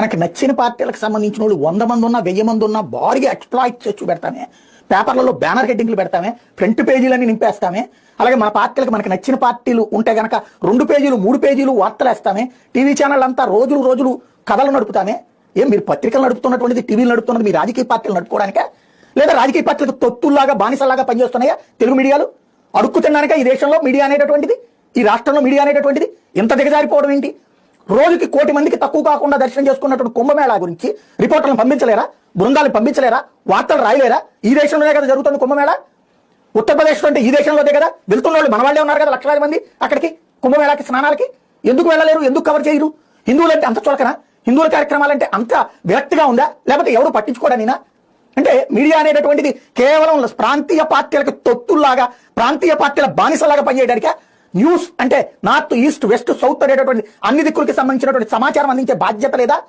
మనకి నచ్చిన పార్టీలకు సంబంధించిన వాళ్ళు వంద మంది ఉన్నా వెయ్యి మంది ఉన్నా భారీగా ఎక్స్ప్లాయిట్ చేసి పెడతామే. పేపర్లలో బ్యానర్ హెడ్డింగ్లు పెడతామే. ఫ్రంట్ పేజీలన్నీ నింపేస్తామే. అలాగే మన పార్టీలకు మనకి నచ్చిన పార్టీలు ఉంటే గనక రెండు పేజీలు మూడు పేజీలు వార్తలు వేస్తామే టీవీ ఛానల్ అంతా రోజులు రోజులు కథలు నడుపుతామే. ఏం మీరు పత్రికలు నడుపుతున్నటువంటిది టీవీలు నడుపుతున్నది మీ రాజకీయ పార్టీలు నడుపుకోవడానికే? లేదా రాజకీయ పార్టీలకు తొత్తుల్లాగా బానిసలాగా పనిచేస్తున్నాయా తెలుగు మీడియాలు? అడుక్కు ఈ దేశంలో మీడియా అనేటటువంటిది? ఈ రాష్ట్రంలో మీడియా అనేటటువంటిది? ఎంత దిగజారిపోవడం ఏంటి? రోజుకి కోటి మందికి తక్కువ కాకుండా దర్శనం చేసుకున్నటువంటి కుంభమేళా గురించి రిపోర్టర్లను పంపించలేరా? బృందాలను పంపించలేరా? వార్తలు రాయలేరా? ఈ దేశంలోనే కదా జరుగుతుంది కుంభమేళా? ఉత్తరప్రదేశ్ అంటే ఈ దేశంలోదే కదా? వెళ్తున్న వాళ్ళు మన వాళ్ళే ఉన్నారు కదా లక్షలాది మంది అక్కడికి కుంభమేళాకి స్నానాలకి? ఎందుకు వెళ్ళలేరు? ఎందుకు కవర్ చేయరు? హిందువులు అంటే అంత చులకనా? హిందువుల కార్యక్రమాలంటే అంత విరక్తిగా ఉందా? లేకపోతే ఎవరు పట్టించుకోవడానినా అంటే మీడియా అనేటటువంటిది కేవలం ప్రాంతీయ పార్టీలకు తొత్తుల్లాగా ప్రాంతీయ పార్టీల బానిసలాగా పనిచేయడానిక? న్యూస్ అంటే నార్త్ ఈస్ట్ వెస్ట్ సౌత్ అనేటటువంటి అన్ని దిక్కులకి సంబంధించినటువంటి సమాచారం అందించే బాధ్యత లేదా?